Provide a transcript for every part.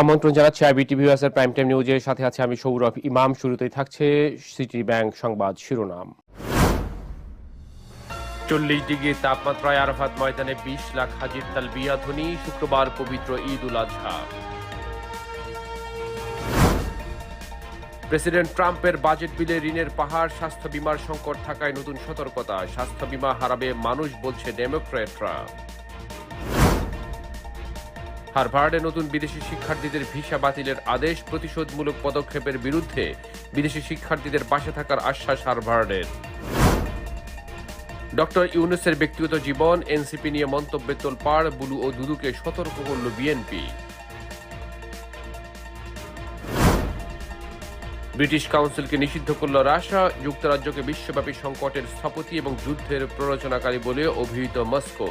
আমন্ত্রণ জানাচ্ছি iBT ভিউয়ার্সের prime time নিউজের সাথে আছে আমি সৌরভ ইমাম। শুরুতেই থাকছে সিটি ব্যাংক সংবাদ শিরোনাম। চল্লিশ ডিগ্রি তাপমাত্রায় আরাফাত ময়দানে বিশ লাখ হাজির তালবিয়া ধ্বনি। শুক্রবার পবিত্র ঈদ উল আজহা প্রেসিডেন্ট ট্রাম্পের বাজেট বিলে ঋণের পাহাড়, স্বাস্থ্য বিমার সংকট থাকায় নতুন সতর্কতা। স্বাস্থ্য বিমা হারাবে মানুষ, বলছে ডেমোক্রেটরা হারভার্ডে নতুন বিদেশি শিক্ষার্থীদের ভিসা বাতিলের আদেশ প্রতিশোধমূলক পদক্ষেপের বিরুদ্ধে বিদেশি শিক্ষার্থীদের পাশে থাকার আশ্বাস হারভার্ডের। ডক্টর ইউনুসের ব্যক্তিগত জীবন, এনসিপি নিয়ে মন্তব্যে তোলপাড়, বুলু ও দুদুকে সতর্ক করল বিএনপি। ব্রিটিশ কাউন্সিলকে নিষিদ্ধ করল রাশিয়া, যুক্তরাজ্যকে বিশ্বব্যাপী সংকটের স্থপতি এবং যুদ্ধের প্ররোচনাকারী বলে অভিহিত মস্কো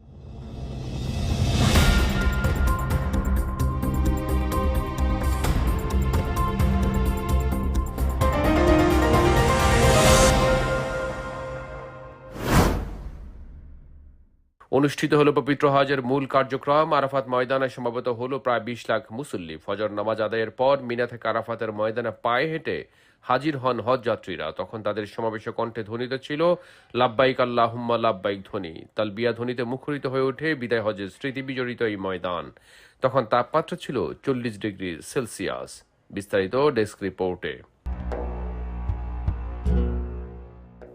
অনুষ্ঠিত হলো পবিত্র হজের মূল কার্যক্রম। আরাফাত ময়দানে সমাবেত হলো প্রায় বিশ লাখ মুসল্লি। ফজর নামাজ আদায়ের পর মিনা থেকে আরাফাতের ময়দানে পায়ে হেঁটে হাজির হন হজ যাত্রীরা তখন তাদের সমাবেশে কণ্ঠে ধ্বনিত ছিল লাভবাইক আল্লাহুম্মা লাভবাইক ধ্বনি। তালবিয়া ধ্বনিতে মুখরিত হয়ে ওঠে বিদায় হজের স্মৃতি বিজড়িত এই ময়দান। তখন তাপমাত্রা ছিল চল্লিশ ডিগ্রি সেলসিয়াস। বিস্তারিত ডেস্ক রিপোর্টে।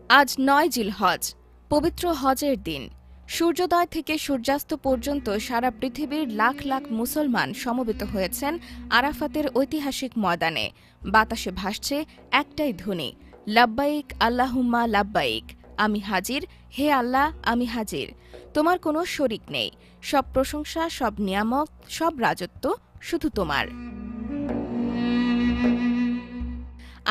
আজ নয় জিলহজ, পবিত্র হজের দিন। সূর্যোদয় থেকে সূর্যাস্ত পর্যন্ত সারা পৃথিবীর লাখ লাখ মুসলমান সমবেত হয়েছেন আরাফাতের ঐতিহাসিক ময়দানে। বাতাসে ভাসছে একটাই ধ্বনি, লাব্বাইক, আল্লাহুম্মা লাব্বাইক। আমি হাজির, হে আল্লাহ, আমি হাজির। তোমার কোনো শরিক নেই, সব প্রশংসা, সব নিয়ামক সব রাজত্ব শুধু তোমার।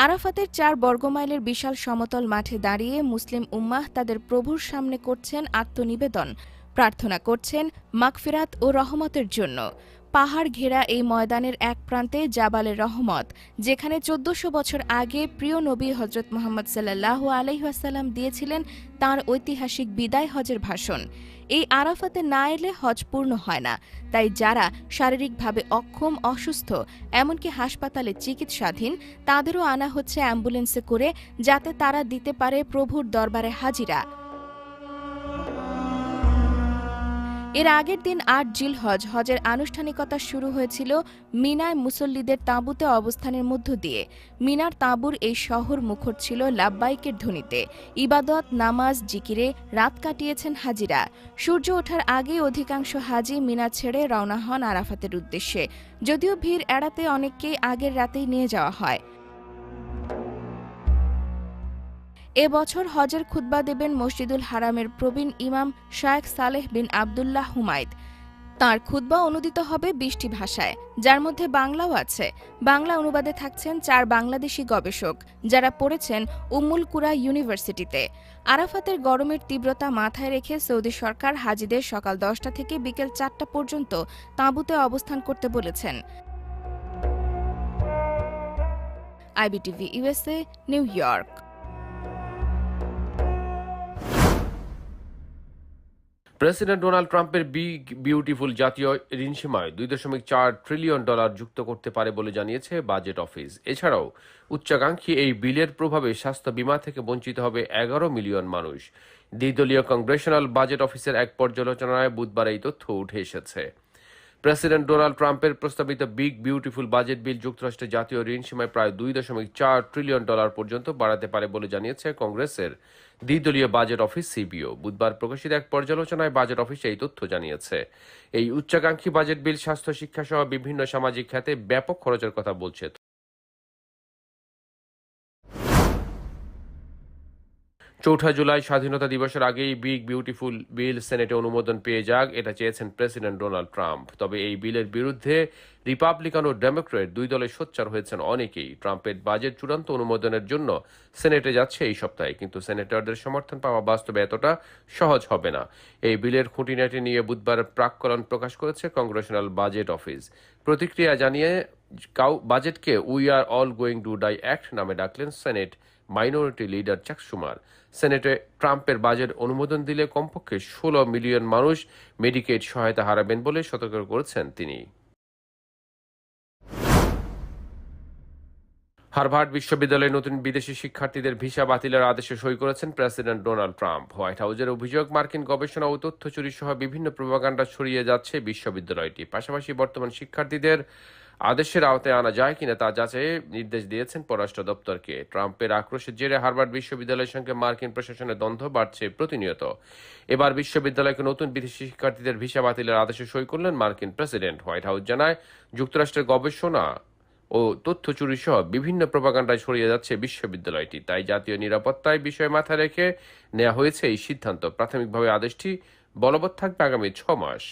আরাফাতের চার বর্গমাইলের বিশাল সমতল মাঠে দাঁড়িয়ে মুসলিম উম্মাহ তাদের প্রভুর সামনে করছেন আত্মনিবেদন, প্রার্থনা করছেন মাকফিরাত ও রহমতের জন্য। পাহাড় ঘেরা এই ময়দানের এক প্রান্তে জাবালে রহমত, যেখানে চোদ্দশো বছর আগে প্রিয় নবী হজরত মোহাম্মদ সাল্লাহ আলহিহাসাল্লাম দিয়েছিলেন তার ঐতিহাসিক বিদায় হজের ভাষণ। এই আরাফাতে না এলে হজ পূর্ণ হয় না, তাই যারা শারীরিকভাবে অক্ষম, অসুস্থ, এমনকি হাসপাতালে চিকিৎসাধীন, তাদেরও আনা হচ্ছে অ্যাম্বুলেন্সে করে যাতে তারা দিতে পারে প্রভুর দরবারে হাজিরা। এর আগের দিন আট জিল হজ, হজের আনুষ্ঠানিকতা শুরু হয়েছিল মিনায় মুসল্লিদের তাঁবুতে অবস্থানের মধ্য দিয়ে। মিনার তাঁবুর এই শহর মুখর ছিল লাভবাইকের ধ্বনিতে। ইবাদত, নামাজ, জিকিরে রাত কাটিয়েছেন হাজিরা। সূর্য ওঠার আগেই অধিকাংশ হাজি মিনা ছেড়ে রওনা হন আরাফাতের উদ্দেশ্যে। যদিও ভিড় এড়াতে অনেককেই আগের রাতেই নিয়ে যাওয়া হয়। এবছর হজের খুতবা দেবেন মসজিদুল হারামের প্রবীণ ইমাম শায়েখ সালেহ বিন আবদুল্লাহ হুমায়দ। তার খুতবা অনুদিত হবে বিশটি ভাষায়, যার মধ্যে বাংলাও আছে। বাংলা অনুবাদে থাকছেন চার বাংলাদেশি গবেষক, যারা পড়েছেন উম্মুল কুরা ইউনিভার্সিটিতে। আরাফাতের গরমের তীব্রতা মাথায় রেখে সৌদি সরকার হাজিদের সকাল দশটা থেকে বিকেল চারটা পর্যন্ত তাঁবুতে অবস্থান করতে বলেছেন। IBTV USA New York. President Donald ট্রাম্পের বিগ, বিউটিফুল জাতীয় ঋণসীমায় দুই দশমিক চার ট্রিলিয়ন ডলার যুক্ত করতে পারে বলে জানিয়েছে বাজেট অফিস। এছাড়াও, উচ্চাকাঙ্ক্ষী এই বিলের প্রভাবে স্বাস্থ্য বিমা থেকে বঞ্চিত হবে এগারো মিলিয়ন মানুষ। দ্বিদলীয় কংগ্রেশনাল বাজেট অফিসের এক পর্যালোচনায় বুধবার এই তথ্য উঠে এসেছে। প্রেসিডেন্ট ডোনাল্ড ট্রাম্পের প্রস্তাবিত বিগ, বিউটিফুল বাজেট বিল যুক্তরাষ্ট্রের জাতীয় ঋণ সীমায় প্রায় দুই দশমিক চার ট্রিলিয়ন ডলার পর্যন্ত বাড়াতে পারে বলে জানিয়েছে কংগ্রেসের দ্বিদলীয় বাজেট অফিস সিবিও। বুধবার প্রকাশিত এক পর্যালোচনায় বাজেট অফিস এই তথ্য জানিয়েছে। এই উচ্চাকাঙ্ক্ষী বাজেট বিল স্বাস্থ্য শিক্ষা সহ বিভিন্ন সামাজিক খাতে ব্যাপক খরচের কথা বলছে। চৌঠা জুলাই স্বাধীনতা দিবসের আগেই বিগ বিউটিফুল বিল সেনেটে অনুমোদন পেয়ে যাক, এটা চেয়েছেন প্রেসিডেন্ট ডোনাল্ড ট্রাম্প। তবে এই বিলের বিরুদ্ধে রিপাবলিকান ও ডেমোক্রেট দুই দলে সোচ্চার হয়েছেন অনেকেই। ট্রাম্পের বাজেট চূড়ান্ত অনুমোদনের জন্য সেনেটে যাচ্ছে এই সপ্তাহে, কিন্তু সেনেটরদের সমর্থন পাওয়া বাস্তবে এতটা সহজ হবে না। এই বিলের খুঁটিনাটি নিয়ে বুধবার প্রাক্কলন প্রকাশ করেছে কংগ্রেশনাল বাজেট অফিস। প্রতিক্রিয়া জানিয়ে কাউ বাজেটকে we are all going to die act নামে ডাকলেন সেনেট মাইনরিটি লিডার চাক সুমার সেনেটে ট্রাম্পের বাজেট অনুমোদন দিলে কমপক্ষে ষোলো মিলিয়ন মানুষ মেডিকেড সহায়তা হারাবেন বলে সতর্ক করেছেন তিনি। হার্ভার্ড বিশ্ববিদ্যালয়ে নতুন বিদেশি শিক্ষার্থীদের ভিসা বাতিলের আদেশে সই করেছেন প্রেসিডেন্ট ডোনাল্ড ট্রাম্প। হোয়াইট হাউজের অভিযোগ, মার্কিন গবেষণা ও তথ্য চুরি সহ বিভিন্ন প্রভাকাণ্ডা ছড়িয়ে যাচ্ছে বিশ্ববিদ্যালয়টি। পাশাপাশি বর্তমান শিক্ষার্থীদের আদেশের আওতায় আনা যায় কিনা তা যাচাইয়ে নির্দেশ দিয়েছেন পররাষ্ট্র দপ্তরকে। ট্রাম্পের আক্রোশের জেরে হার্ভার্ড বিশ্ববিদ্যালয়ের সঙ্গে মার্কিন প্রশাসনের দ্বন্দ্ব বাড়ছে প্রতিনিয়ত। এবার বিশ্ববিদ্যালয়কে নতুন বিদেশি শিক্ষার্থীদের ভিসা বাতিলের আদেশে সই করলেন মার্কিন প্রেসিডেন্ট। হোয়াইট হাউস জানায়, যুক্তরাষ্ট্রের গবেষণা ও তথ্য চুরি সহ বিভিন্ন প্রপাগান্ডায় ছড়িয়ে যাচ্ছে বিশ্ববিদ্যালয়টি। তাই জাতীয় নিরাপত্তায় বিষয় মাথায় রেখে নেওয়া হয়েছে এই সিদ্ধান্ত। প্রাথমিকভাবে আদেশটি বলবৎ থাকবে আগামী ছ মাস।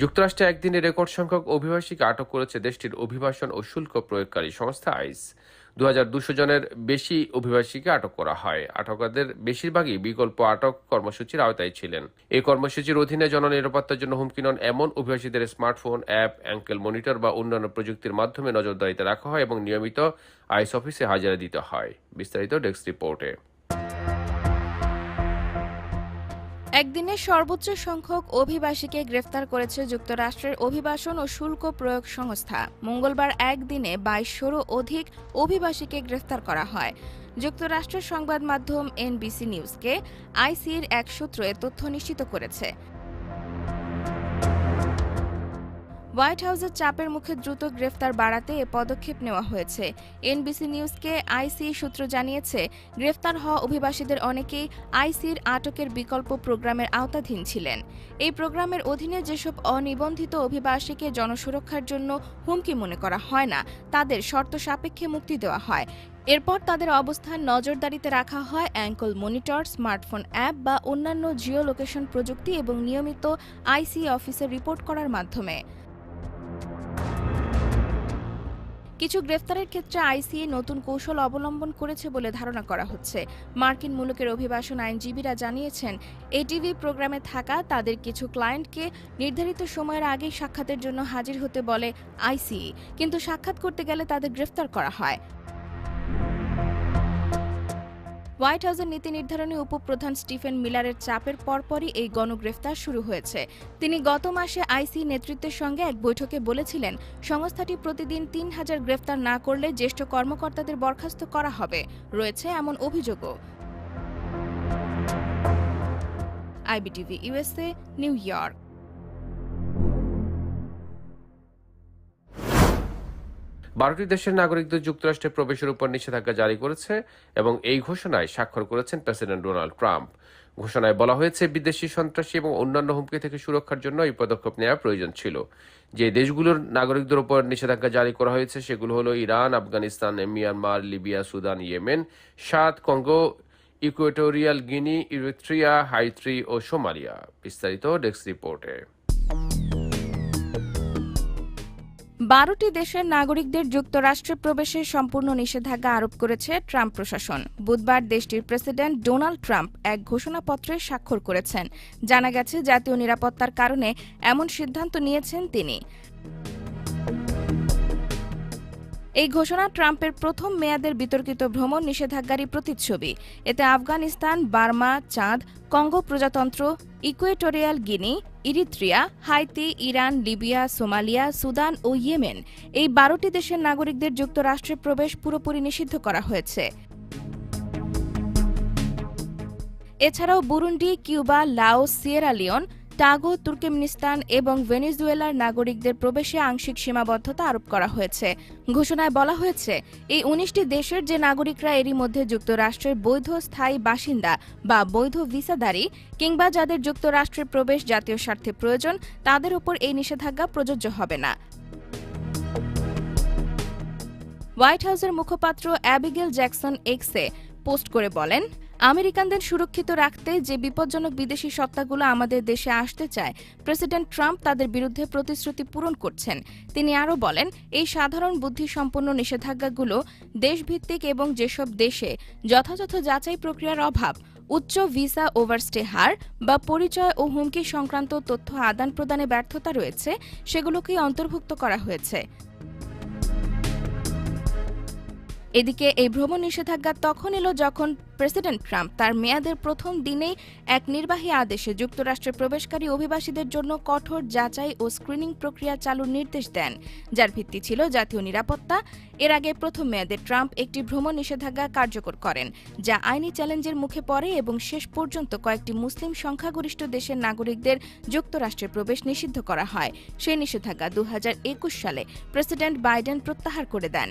যুক্তরাষ্ট্রে একদিনে রেকর্ড সংখ্যক অভিবাসীকে আটক করেছে দেশটির অভিবাসন ও শুল্ক প্রয়োগকারী সংস্থা আইস। দু হাজার দুশো জনের বেশি অভিবাসীকে আটক করা হয়। আটকদের বেশিরভাগই বিকল্প আটক কর্মসূচির আওতায় ছিলেন। এই কর্মসূচির অধীনে জননিরাপত্তার জন্য হুমকি নন এমন অভিবাসীদের স্মার্টফোন, অ্যাপ, অ্যাঙ্কেল মনিটর বা অন্যান্য প্রযুক্তির মাধ্যমে নজরদারিতে রাখা হয় এবং নিয়মিত আইস অফিসে হাজারা দিতে হয়। বিস্তারিত ডেস্ক রিপোর্টে। একদিনে সর্বোচ্চ সংখ্যক অভিবাসীকে গ্রেফতার করেছে যুক্তরাষ্ট্রের অভিবাসন ও শুল্ক প্রয়োগ সংস্থা। মঙ্গলবার একদিনে বাইশশোরও অধিক অভিবাসীকে গ্রেফতার করা হয়। যুক্তরাষ্ট্রের সংবাদ মাধ্যম এনবিসি নিউজকে আইসির এক সূত্রে তথ্য নিশ্চিত করেছে। হোয়াইট হাউসের চাপের মুখে দ্রুত গ্রেফতার বাড়াতে এ পদক্ষেপ নেওয়া হয়েছে। এনবিসি নিউজকে আইসি সূত্র জানিয়েছে, গ্রেফতার হওয়া অভিবাসীদের অনেকেই আইসির আটকের বিকল্প প্রোগ্রামের আওতাধীন ছিলেন। এই প্রোগ্রামের অধীনে যেসব অনিবন্ধিত অভিবাসীকে জনসুরক্ষার জন্য হুমকি মনে করা হয় না, তাদের শর্ত সাপেক্ষে মুক্তি দেওয়া হয়। এরপর তাদের অবস্থান নজরদারিতে রাখা হয় অ্যাঙ্কল মনিটর, স্মার্টফোন অ্যাপ বা অন্যান্য জিও লোকেশন প্রযুক্তি এবং নিয়মিত আইসি অফিসে রিপোর্ট করার মাধ্যমে। কিছু গ্রেফতারের ক্ষেত্রে আইসিএ নতুন কৌশল অবলম্বন করেছে বলে ধারণা করা হচ্ছে। মার্কিন মুলুকের অভিবাসন আইনজীবীরা জানিয়েছেন, এটিভি প্রোগ্রামে থাকা তাদের কিছু ক্লায়েন্টকে নির্ধারিত সময়ের আগেই সাক্ষাতের জন্য হাজির হতে বলে আইসিএ কিন্তু সাক্ষাৎ করতে গেলে তাদের গ্রেফতার করা হয়। হোয়াইট হাউসের নীতি নির্ধারণী উপপ্রধান স্টিফেন মিলারের চাপের পরপরই এই গণগ্রেফতার শুরু হয়েছে। তিনি গত মাসে আইসি নেতৃত্বের সঙ্গে এক বৈঠকে বলেছিলেন, সংস্থাটি প্রতিদিন তিন হাজার গ্রেফতার না করলে জ্যেষ্ঠ কর্মকর্তাদের বরখাস্ত করা হবে, রয়েছে এমন অভিযোগও। IBTV USA New York. বারোটি দেশের নাগরিকদের যুক্তরাষ্ট্রে প্রবেশের উপর নিষেধাজ্ঞা জারি করেছে এবং এই ঘোষণায় স্বাক্ষর করেছেন প্রেসিডেন্ট ডোনাল্ড ট্রাম্প। ঘোষণায় বলা হয়েছে, বিদেশি সন্ত্রাসী এবং অন্যান্য হুমকি থেকে সুরক্ষার জন্য এই পদক্ষেপ নেওয়া প্রয়োজন ছিল। যে দেশগুলোর নাগরিকদের উপর নিষেধাজ্ঞা জারি করা হয়েছে সেগুলো হলো Iran, Afghanistan, Myanmar, Libya, Sudan, Yemen সাত Congo, Equatorial Guinea, Eritrea Haiti ও সোমালিয়া। বিস্তারিত ডেস্ক রিপোর্টে। বারোটি দেশের নাগরিকদের যুক্তরাষ্ট্রে প্রবেশে সম্পূর্ণ নিষেধাজ্ঞা আরোপ করেছে ট্রাম্প প্রশাসন। বুধবার দেশটির প্রেসিডেন্ট ডোনাল্ড ট্রাম্প এক ঘোষণাপত্রে স্বাক্ষর করেছেন। জানা গেছে, জাতীয় নিরাপত্তার কারণে এমন সিদ্ধান্ত নিয়েছেন তিনি। এই ঘোষণা ট্রাম্পের প্রথম মেয়াদের বিতর্কিত ভ্রমণ নিষেধাজ্ঞারই প্রতিচ্ছবি। এতে আফগানিস্তান, বার্মা, চাঁদ, কঙ্গো প্রজাতন্ত্র, Equatorial Guinea, Eritrea, Haiti, Iran, Libya, Somalia, Sudan ও ইয়েমেন এই বারোটি দেশের নাগরিকদের যুক্তরাষ্ট্রে প্রবেশ পুরোপুরি নিষিদ্ধ করা হয়েছে। এছাড়াও Burundi, Cuba, Laos, Sierra Leone Togo, Turkmenistan এবং ভেনেজুয়েলার নাগরিকদের প্রবেশে আংশিক সীমাবদ্ধতা আরোপ করা হয়েছে। ঘোষণায় বলা হয়েছে, এই উনিশটি দেশের যে নাগরিকরা এরই মধ্যে যুক্তরাষ্ট্রের বৈধ স্থায়ী বাসিন্দা বা বৈধ ভিসাধারী কিংবা যাদের যুক্তরাষ্ট্রের প্রবেশ জাতীয় স্বার্থে প্রয়োজন, তাদের উপর এই নিষেধাজ্ঞা প্রযোজ্য হবে না। হোয়াইট হাউসের মুখপাত্র অ্যাবিগেল জ্যাকসন এক্সে পোস্ট করে বলেন আমেরিকানদের সুরক্ষিত রাখতে যে বিপজ্জনক বিদেশি সত্তাগুলো আমাদের দেশে আসতে চায়, প্রেসিডেন্ট ট্রাম্প তাদের বিরুদ্ধে প্রতিশ্রুতি পূরণ করছেন। তিনি আরও বলেন, এই সাধারণ বুদ্ধিসম্পন্ন নিষেধাজ্ঞাগুলো দেশভিত্তিক এবং যেসব দেশে যথাযথ যাচাই প্রক্রিয়ার অভাব, উচ্চ ভিসা ওভারস্টে হার বা পরিচয় ও হুমকি সংক্রান্ত তথ্য আদান প্রদানে ব্যর্থতা রয়েছে, সেগুলোকেই অন্তর্ভুক্ত করা হয়েছে। এদিকে এই ভ্রমণ নিষেধাজ্ঞা তখন এলো যখন প্রেসিডেন্ট ট্রাম্প তার মেয়াদের প্রথম দিনেই এক নির্বাহী আদেশে যুক্তরাষ্ট্রে প্রবেশকারী অভিবাসীদের জন্য কঠোর যাচাই ও স্ক্রিনিং প্রক্রিয়া চালুর নির্দেশ দেন, যার ভিত্তি ছিল জাতীয় নিরাপত্তা। এর আগে প্রথম মেয়াদে ট্রাম্প একটি ভ্রমণ নিষেধাজ্ঞা কার্যকর করেন, যা আইনি চ্যালেঞ্জের মুখে পড়ে এবং শেষ পর্যন্ত কয়েকটি মুসলিম সংখ্যাগরিষ্ঠ দেশের নাগরিকদের যুক্তরাষ্ট্রে প্রবেশ নিষিদ্ধ করা হয়। সেই নিষেধাজ্ঞা দু হাজার একুশ সালে প্রেসিডেন্ট বাইডেন প্রত্যাহার করে দেন।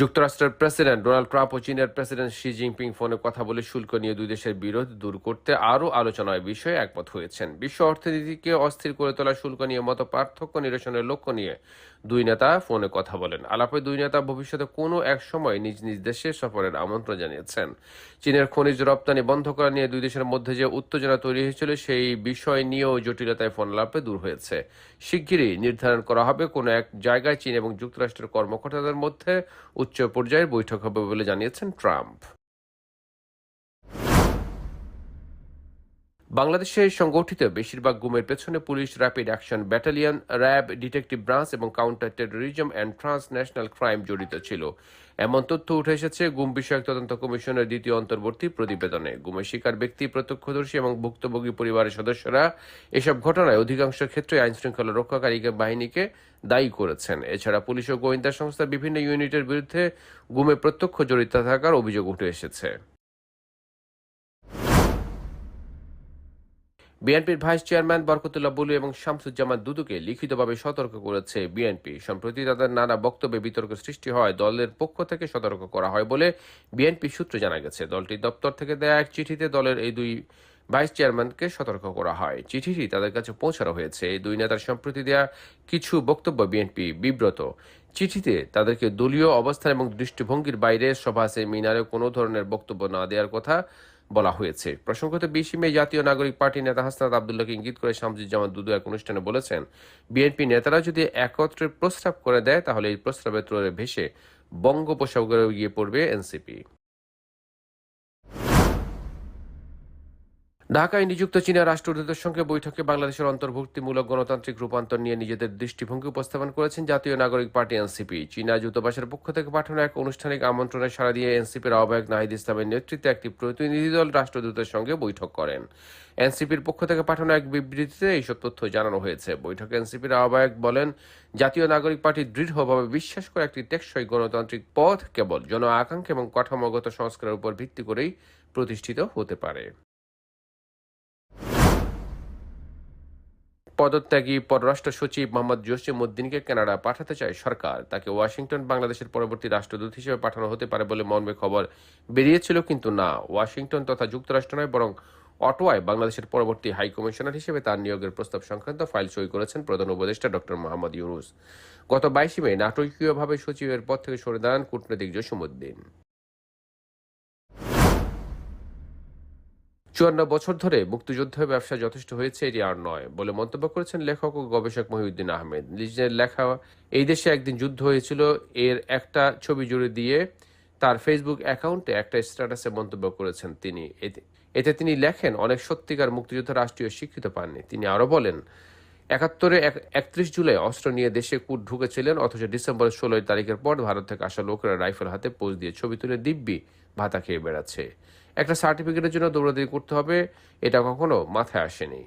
যুক্তরাষ্ট্রের প্রেসিডেন্ট ডোনাল্ড ট্রাম্প ও চীনের প্রেসিডেন্ট শি জিনপিং ফোনে কথা বলে শুল্ক নিয়ে দুই দেশের বিরোধ দূর করতে আরও আলোচনার বিষয়ে একমত হয়েছেন। বিশ্ব অর্থনীতিকে অস্থির করে তোলা শুল্ক নিয়ে মত পার্থক্য নিরসনের লক্ষ্য নিয়ে দুই নেতা ফোনে কথা বলেন। আলাপে দুই নেতা ভবিষ্যতে কোনো এক সময় নিজ নিজ দেশে সফরের আমন্ত্রণ জানিয়েছেন। চীনের খনিজ রপ্তানি বন্ধ করা নিয়ে দুই দেশের মধ্যে যে উত্তেজনা তৈরি হয়েছিল, সেই বিষয় নিয়েও জটিলতায় ফোন আলাপে দূর হয়েছে। শিগগিরই নির্ধারণ করা হবে কোনো এক জায়গায় চীন এবং যুক্তরাষ্ট্রের কর্মকর্তাদের মধ্যে উচ্চ পর্যায়ের বৈঠক হবে বলে জানিয়েছেন ট্রাম্প। বাংলাদেশে সংগঠিত বেশিরভাগ গুমের পেছনে police rapid action battalion, RAB, detective branch এবং counter terrorism and transnational crime জড়িত ছিল। এমন তথ্য উঠে এসেছে গুম বিষয়ক তদন্ত কমিশনের দ্বিতীয় অন্তর্বর্তী প্রতিবেদনে। গুমের শিকার ব্যক্তি, প্রত্যক্ষদর্শী এবং ভুক্তভোগী পরিবারের সদস্যরা এসব ঘটনায় অধিকাংশ ক্ষেত্রে আইন শৃঙ্খলা রক্ষাকারী বাহিনীকে দায়ী করেছেন। এছাড়া পুলিশ ও গোয়েন্দা সংস্থার বিভিন্ন ইউনিটের বিরুদ্ধে গুমে প্রত্যক্ষ জড়িত থাকার অভিযোগ উঠে এসেছে। বিএনপির ভাইস চেয়ারম্যান বরকতুল্লাহ বুলু এবং শামসুজ্জামান দুদুকে লিখিতভাবে সতর্ক করেছে বিএনপি। সম্প্রতি তাদের নানা বক্তব্যে বিতর্ক সৃষ্টি হয়। দলের পক্ষ থেকে সতর্ক করা হয় বলে বিএনপি সূত্রে জানা গেছে। দলটির দপ্তর থেকে দেয়া এক চিঠিতে দলের এই দুই ভাইস চেয়ারম্যানকে সতর্ক করা হয়। চিঠিটি তাদের কাছে পৌঁছানো হয়েছে। এই দুই নেতার সম্প্রতি দেয়া কিছু বক্তব্য বিএনপি বিব্রত। চিঠিতে তাদেরকে দলীয় অবস্থান এবং দৃষ্টিভঙ্গির বাইরে সভা, সেমিনারে কোনো ধরনের বক্তব্য না দেওয়ার কথা বলা হয়েছে। প্রসঙ্গত বিশে মে জাতীয় নাগরিক পার্টি নেতা হাসনাত আবদুল্লাহকে ইঙ্গিত করে শামসুজ্জামান দুদু এক অনুষ্ঠানে বলেছেন, বিএনপি নেতারা যদি একত্রে প্রস্তাব করে দেয়, তাহলে এই প্রস্তাবের ত্রয়ে ভেসে বঙ্গোপসাগরে গিয়ে পড়বে এনসিপি। ঢাকায় নিযুক্ত চীনা রাষ্ট্রদূতের সঙ্গে বৈঠকে বাংলাদেশের অন্তর্ভুক্তিমূলক গণতান্ত্রিক রূপান্তর নিয়ে নিজেদের দৃষ্টিভঙ্গি উপস্থাপন করেছেন জাতীয় নাগরিক পার্টি এনসিপি। চীনা দূতাবাসের পক্ষ থেকে পাঠানো এক আনুষ্ঠানিক আমন্ত্রণে সাড়া দিয়ে এনসিপির আহ্বায়ক নাহিদ ইসলামের নেতৃত্বে একটি প্রতিনিধি দল রাষ্ট্রদূতের সঙ্গে বৈঠক করেন। এনসিপির পক্ষ থেকে পাঠানো এক বিবৃতিতে এইসব তথ্য জানানো হয়েছে। বৈঠকে এনসিপির আহ্বায়ক বলেন, জাতীয় নাগরিক পার্টি দৃঢ়ভাবে বিশ্বাস করে একটি টেকসই গণতান্ত্রিক পথ কেবল জন আকাঙ্ক্ষা এবং কাঠামোগত সংস্কারের উপর ভিত্তি করেই প্রতিষ্ঠিত হতে পারে। পদত্যাগী পররাষ্ট্র সচিব মোহাম্মদ জসিম উদ্দিনকে কানাডা পাঠাতে চায় সরকার। তাকে ওয়াশিংটন, বাংলাদেশের পরবর্তী রাষ্ট্রদূত হিসেবে পাঠানো হতে পারে বলে মর্মে খবর বেরিয়েছিল কিন্তু না। ওয়াশিংটন তথা যুক্তরাষ্ট্র নয়, বরং অটোয়ায় বাংলাদেশের পরবর্তী হাই কমিশনার হিসেবে তার নিয়োগের প্রস্তাব সংক্রান্ত ফাইল সই করেছেন প্রধান উপদেষ্টা ডক্টর মোহাম্মদ ইউনুস। গত বাইশে মে নাটকীয়ভাবে সচিবের পদ থেকে সরে দাঁড়ান কূটনৈতিক জসিমউদ্দিন। চুয়ান্ন বছর ধরে মুক্তিযুদ্ধের ব্যবসা যথেষ্ট হয়েছে, এটি আর নয় বলে মন্তব্য করেছেন লেখক ও গবেষক মহিউদ্দিন আহমেদ। নিজের লেখা, এই দেশে একদিন যুদ্ধ হয়েছিল, এর একটা ছবি জুড়ে দিয়ে তার ফেসবুক অ্যাকাউন্টে একটা স্ট্যাটাসে মন্তব্য করেছেন তিনি। এতে তিনি লেখেন, অনেক সত্যিকার মুক্তিযুদ্ধ রাষ্ট্রীয় স্বীকৃত পাননি। তিনি আরও বলেন, একাত্তরে একত্রিশ জুলাই অস্ত্র নিয়ে দেশে কুট ঢুকেছিলেন, অথচ ডিসেম্বরের ষোলোই তারিখের পর ভারত থেকে আসা লোকেরা রাইফেল হাতে পোজ দিয়ে ছবি তুলে দিব্যি ভাতা খেয়ে বেড়াচ্ছে। একটা সার্টিফিকেটের জন্য দৌড়াদৌড়ি করতে হবে, এটা কখনো মাথায় আসেনি।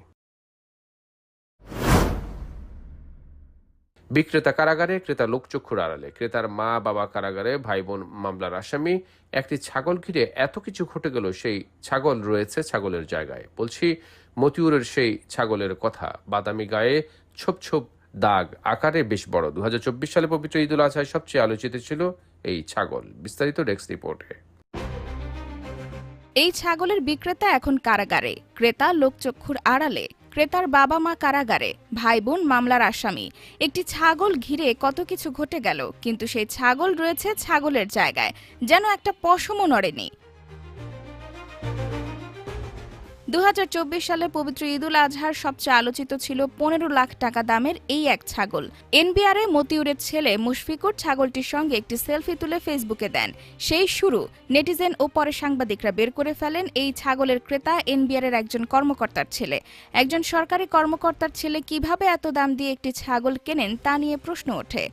বিক্রেতা কারাগারে ক্রেতা লোকচক্ষুর আড়ালে। ক্রেতার মা বাবা কারাগারে ভাই বোন মামলার আসামি, একটি ছাগল ঘিরে এত কিছু ঘটে গেল, সেই ছাগল রয়েছে ছাগলের জায়গায়। বলছি, মতিউরের সেই ছাগলের কথা। বাদামি গায়ে ছোপ ছোপ দাগ আকারে বেশ বড়। দু হাজার চব্বিশ সালে পবিত্র ঈদুল আজহায় সবচেয়ে আলোচিত ছিল এই ছাগল। বিস্তারিত ডেস্ক রিপোর্টে। এই ছাগলের বিক্রেতা এখন কারাগারে। ক্রেতা লোকচক্ষুর আড়ালে। ক্রেতার বাবা মা কারাগারে। ভাই বোন মামলার আসামি। একটি ছাগল ঘিরে কত কিছু ঘটে গেল, কিন্তু সেই ছাগল রয়েছে ছাগলের জায়গায়, যেন একটা পশমও নড়েনি। দুহাজার চব্বিশ সালে পবিত্র ঈদুল আজহার সবচেয়ে আলোচিত ছিল পনেরো লাখ টাকা দামের এই এক ছাগল। এনবিআরে মতিউরের ছেলে মুশফিকুর ছাগলটির সঙ্গে একটি সেলফি তুলে ফেসবুকে দেন। সেই শুরু। নেটিজেন ও পরে সাংবাদিকরা বের করে ফেলেন এই ছাগলের ক্রেতা এনবিআরের একজন কর্মকর্তার ছেলে। একজন সরকারি কর্মকর্তার ছেলে কীভাবে এত দাম দিয়ে একটি ছাগল কেনেন তা নিয়ে প্রশ্ন ওঠে।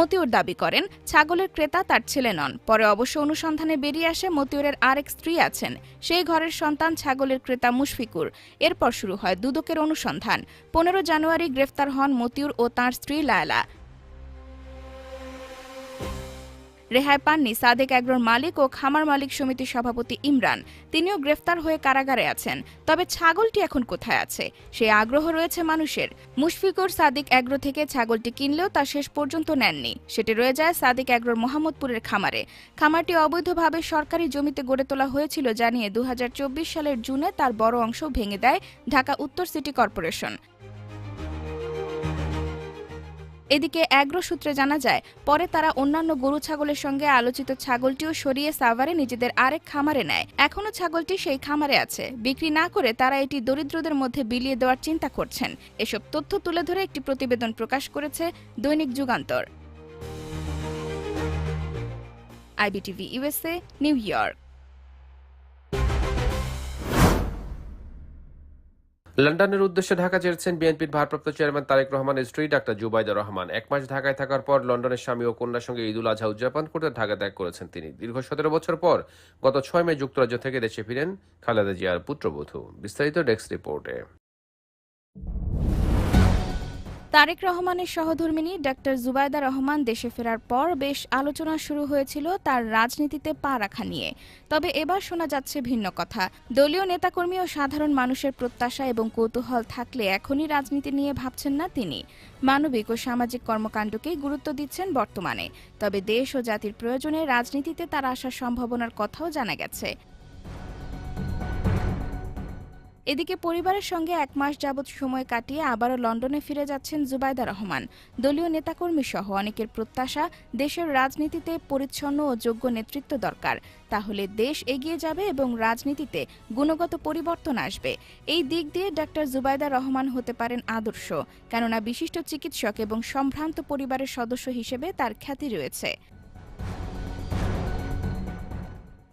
মতিউর দাবি করেন, ছাগলের ক্রেতা তার ছেলে নন। পরে অবশ্য অনুসন্ধানে বেরিয়ে আসে মতিউরের আরেক স্ত্রী আছেন। সেই ঘরের সন্তান ছাগলের ক্রেতা মুশফিকুর। এরপর শুরু হয় দুদকের অনুসন্ধান। পনেরো জানুয়ারি গ্রেফতার হন মতিউর ও তাঁর স্ত্রী লায়লা। রেহাই পাননি সাদেক এগ্রোর মালিক ও খামার মালিক সমিতির সভাপতি ইমরান। তিনিও গ্রেফতার হয়ে কারাগারে আছেন। তবে ছাগলটি এখন কোথায় আছে? সেই আগ্রহ রয়েছে মানুষের। মুশফিকুর সাদিক অ্যাগ্রো থেকে ছাগলটি কিনলেও তা শেষ পর্যন্ত নেননি। সেটি রয়ে যায় সাদিক এগ্রোর মোহাম্মদপুরের খামারে। খামারটি অবৈধভাবে সরকারি জমিতে গড়ে তোলা হয়েছিল জানিয়ে দু হাজার চব্বিশ সালের জুনে তার বড় অংশ ভেঙে দেয় ঢাকা উত্তর সিটি কর্পোরেশন। এদিকে অ্যাগ্রো সূত্রে জানা যায়, পরে তারা অন্যান্য গরু ছাগলের সঙ্গে আলোচিত ছাগলটিও সরিয়ে সাভারে নিজেদের আরেক খামারে নেয়। এখনও ছাগলটি সেই খামারে আছে। বিক্রি না করে তারা এটি দরিদ্রদের মধ্যে বিলিয়ে দেওয়ার চিন্তা করছেন। এসব তথ্য তুলে ধরে একটি প্রতিবেদন প্রকাশ করেছে দৈনিক Jugantor. IBTV USA New York. লন্ডনের উদ্দেশ্যে ঢাকা ছেড়েছেন বিএনপির ভারপ্রাপ্ত চেয়ারম্যান তারেক রহমানের স্ত্রী ডাক্তার জুবাইদা রহমান। এক মাস ঢাকায় থাকার পর লন্ডনের স্বামী ও কন্যার সঙ্গে ঈদুল আজহা উদযাপন করতে ঢাকা ত্যাগ করেছেন তিনি। দীর্ঘ সতেরো বছর পর গত ছয় মে যুক্তরাজ্য থেকে দেশে ফিরেন খালেদা জিয়ার পুত্রবধূ। বিস্তারিত ডেস্ক রিপোর্টে। তারেক রহমানের সহধর্মিনী ডাক্তার জুবাইদা রহমান দেশে ফেরার পর বেশ আলোচনা শুরু হয়েছিল তার রাজনীতিতে পা রাখা নিয়ে। তবে এবার শোনা যাচ্ছে ভিন্ন কথা। দলীয় নেতাকর্মী ও সাধারণ মানুষের প্রত্যাশা এবং কৌতূহল থাকলে এখনই রাজনীতি নিয়ে ভাবছেন না তিনি। মানবিক ও সামাজিক কর্মকাণ্ডকেই গুরুত্ব দিচ্ছেন বর্তমানে। তবে দেশ ও জাতির প্রয়োজনে রাজনীতিতে তার আসার সম্ভাবনার কথাও জানা গেছে। এদিকে পরিবারের সঙ্গে এক মাস যাবৎ সময় কাটিয়ে আবারও লন্ডনে ফিরে যাচ্ছেন জুবাইদা রহমান। দলীয় নেতাকর্মী সহ অনেকের প্রত্যাশা, দেশের রাজনীতিতে পরিচ্ছন্ন ও যোগ্য নেতৃত্ব দরকার। তাহলে দেশ এগিয়ে যাবে এবং রাজনীতিতে গুণগত পরিবর্তন আসবে। এই দিক দিয়ে ডাক্তার জুবাইদা রহমান হতে পারেন আদর্শ, কেননা বিশিষ্ট চিকিৎসক এবং সম্ভ্রান্ত পরিবারের সদস্য হিসেবে তার খ্যাতি রয়েছে।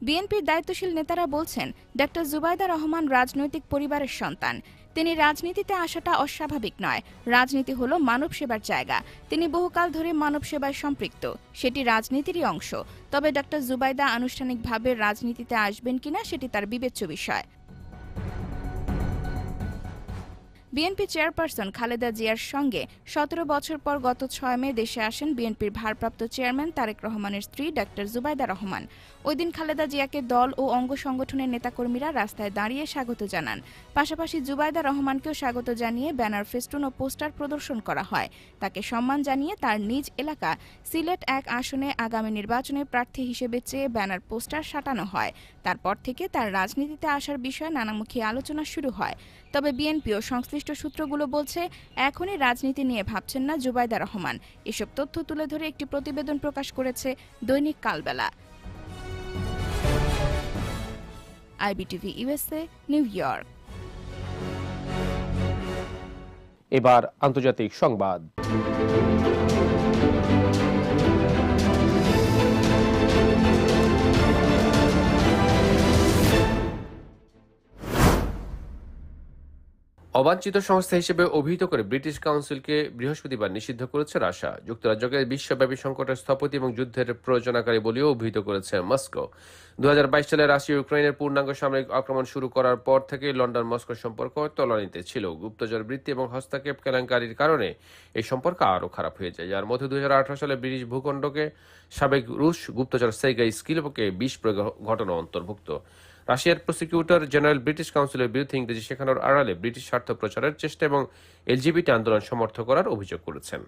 বিএনপির দায়িত্বশীল নেতারা বলছেন ডক্টর জুবাইদা রহমান রাজনৈতিক পরিবারের সন্তান। তিনি রাজনীতিতে আসাটা অস্বাভাবিক নয়। রাজনীতি হল মানব সেবার জায়গা। তিনি বহুকাল ধরে মানব সেবায় সম্পৃক্ত। সেটি রাজনীতিরই অংশ। তবে ডক্টর জুবাইদা আনুষ্ঠানিকভাবে রাজনীতিতে আসবেন কিনা সেটি তার বিবেচ্য বিষয়। বিএনপি চেয়ারপারসন খালেদা জিয়ার সঙ্গে সতেরো বছর পর গত ছয় মে দেশে আসেন বিএনপির ভারপ্রাপ্ত চেয়ারম্যান তারেক রহমানের স্ত্রী ডাক্তার জুবাইদা রহমান। ওই দিন খালেদা জিয়াকে দল ও অঙ্গ সংগঠনের নেতাকর্মীরা রাস্তায় দাঁড়িয়ে স্বাগত জানান। পাশাপাশি জুবাইদা রহমানকেও স্বাগত জানিয়ে ব্যানার, ফেস্টুন ও পোস্টার প্রদর্শন করা হয়। তাকে সম্মান জানিয়ে তার নিজ এলাকা সিলেট এক আসনে আগামী নির্বাচনে প্রার্থী হিসেবে চেয়ে ব্যানার, পোস্টার সাটানো হয়। তারপর থেকে তার রাজনীতিতে আসার বিষয়ে নানামুখী আলোচনা শুরু হয়। তবে বিএনপি ও সংশ্লিষ্ট সূত্রগুলো বলছে, এখনই রাজনীতি নিয়ে ভাবছেন না জুবাইদা রহমান। এসব তথ্য তুলে ধরে একটি প্রতিবেদন প্রকাশ করেছে দৈনিক Kalbela. IBTV USA New York. এবার আন্তর্জাতিক সংবাদ। অবাঞ্ছিত সংস্থা হিসেবে অভিহিত করে ব্রিটিশ কাউন্সিলকে বৃহস্পতিবার নিষিদ্ধ করেছে রাশিয়া। যুক্তরাজ্যকে বিশ্বব্যাপী সংকটের স্থপতি এবং যুদ্ধের প্রয়োজনাকারী বলেও অভিহিত করেছে মস্কো। দুহাজার বাইশ সালে রাশিয়া ইউক্রেনের পূর্ণাঙ্গ সামরিক আক্রমণ শুরু করার পর থেকে লন্ডন মস্কো সম্পর্ক তলানিতে ছিল। গুপ্তচর বৃত্তি এবং হস্তক্ষেপ কেলেঙ্কারির কারণে এই সম্পর্ক আরও খারাপ হয়ে যায়। যার মধ্যে দু হাজার আঠারো সালে ব্রিটিশ ভূখণ্ডকে সাবেক রুশ গুপ্তচর সেগাই স্কিলকে বিষ প্রয়োগ ঘটনা অন্তর্ভুক্ত। রাশিয়ার প্রসিকিউটর জেনারেল ব্রিটিশ কাউন্সিলের বিরুদ্ধে ইংরেজি শেখানোর আড়ালে ব্রিটিশ স্বার্থ প্রচারের চেষ্টা এবং এলজিবিটি আন্দোলন সমর্থ করার অভিযোগ করেছেন।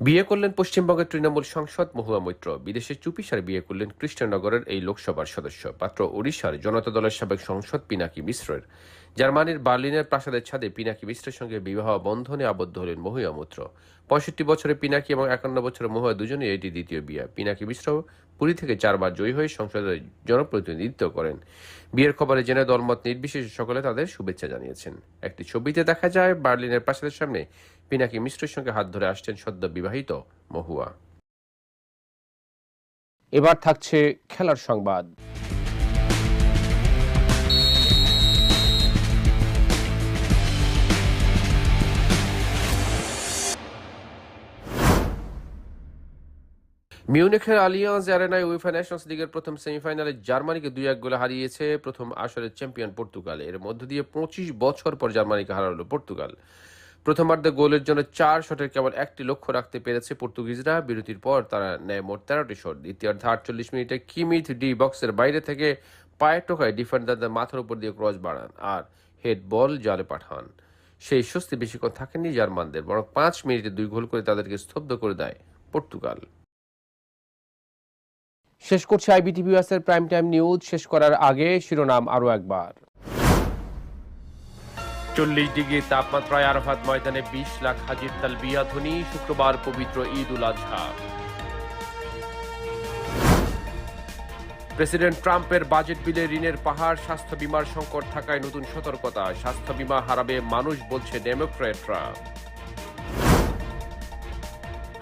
বিয়ে করলেন পশ্চিমবঙ্গের তৃণমূল সাংসদ মহুয়া মৈত্র। বিদেশে চুপিসারে বিয়ে করলেন কৃষ্ণনগরের এই লোকসভার সদস্য। পাত্র ওড়িশার জনতা দলের সাবেক সংসদ পিনাকি মিশ্রের জার্মানির বার্লিনের প্রাসাদের ছাদে পিনাকি মিশ্রের সঙ্গে বিবাহ বন্ধনে আবদ্ধ হলেন মহুয়া মৈত্র। পঁয়ষট্টি বছরে পিনাকি এবং একান্ন বছরের মহুয়া দুজনেই এটি দ্বিতীয় বিয়ে। পিনাকি মিশ্র পুরী থেকে চারবার জয়ী হয়ে সংসদে জনপ্রতিনিধিত্ব করেন। বিয়ের খবরে জেনে দলমত নির্বিশেষে সকলে তাদের শুভেচ্ছা জানিয়েছেন। একটি ছবিতে দেখা যায়, বার্লিনের প্রাসাদের সামনে পিনাকি মিশ্রের সঙ্গে হাত ধরে আসছেন সদ্য বিবাহিত মহুয়া। এবার থাকছে খেলার সংবাদ। মিউনিখের আলিয়ান্স অ্যারেনায় উইফা ন্যাশনস লিগের প্রথম সেমিফাইনালে জার্মানিকে দুই এক গোলে হারিয়েছে প্রথম আসরের চ্যাম্পিয়ন পর্তুগাল। এর মধ্য দিয়ে পঁচিশ বছর পর জার্মানিকে হারালো পর্তুগাল। প্রথমার্ধে গোলের জন্য চার শটের কেবল একটি লক্ষ্য রাখতে পেরেছে পর্তুগিজরা। বিরতির পর তারা নেয় মোট তেরোটি শট। দ্বিতীয়ার্ধে আটচল্লিশ মিনিটে কিমিথ ডি বক্সের বাইরে থেকে পায়ের টোকায় ডিফেন্ডারদের মাথার উপর দিয়ে ক্রস বাড়ান আর হেড বল জালে পাঠান। সেই স্বস্তি বেশিক্ষণ থাকেনি জার্মানদের, বরং পাঁচ মিনিটে দুই গোল করে তাদেরকে স্তব্ধ করে দেয় পর্তুগাল। শেষ করছে আইবিটিভিএস এর প্রাইম টাইম নিউজ শেষ করার আগে শিরোনাম আরও একবার। চল্লিশ ডিগ্রি তাপমাত্রায় আরাফাত ময়দানে বিশ লাখ হাজির তালবিয়া ধ্বনি, শুক্রবার পবিত্র ঈদ উল আজহা প্রেসিডেন্ট ট্রাম্পের বাজেট বিলে ঋণের পাহাড়, স্বাস্থ্য বিমার সংকট থাকায় নতুন সতর্কতা। স্বাস্থ্য বিমা হারাবে মানুষ, বলছে ডেমোক্রেটরা।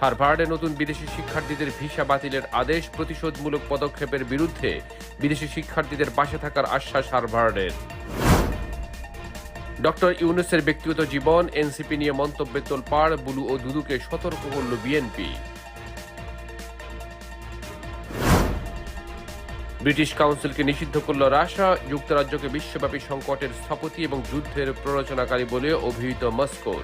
হারভার্ডে নতুন বিদেশি শিক্ষার্থীদের ভিসা বাতিলের আদেশ, প্রতিশোধমূলক পদক্ষেপের বিরুদ্ধে বিদেশি শিক্ষার্থীদের পাশে থাকার আশ্বাস হারভার্ডের। ডক্টর ইউনুসের ব্যক্তিগত জীবন, এনসিপি নিয়ে মন্তব্যে তোলপাড়, বুলু ও দুদুকে সতর্ক করল বিএনপি। ব্রিটিশ কাউন্সিলকে নিষিদ্ধ করল রাশিয়া যুক্তরাজ্যকে বিশ্বব্যাপী সংকটের স্থপতি এবং যুদ্ধের প্ররোচনাকারী বলে অভিহিত মস্কোর।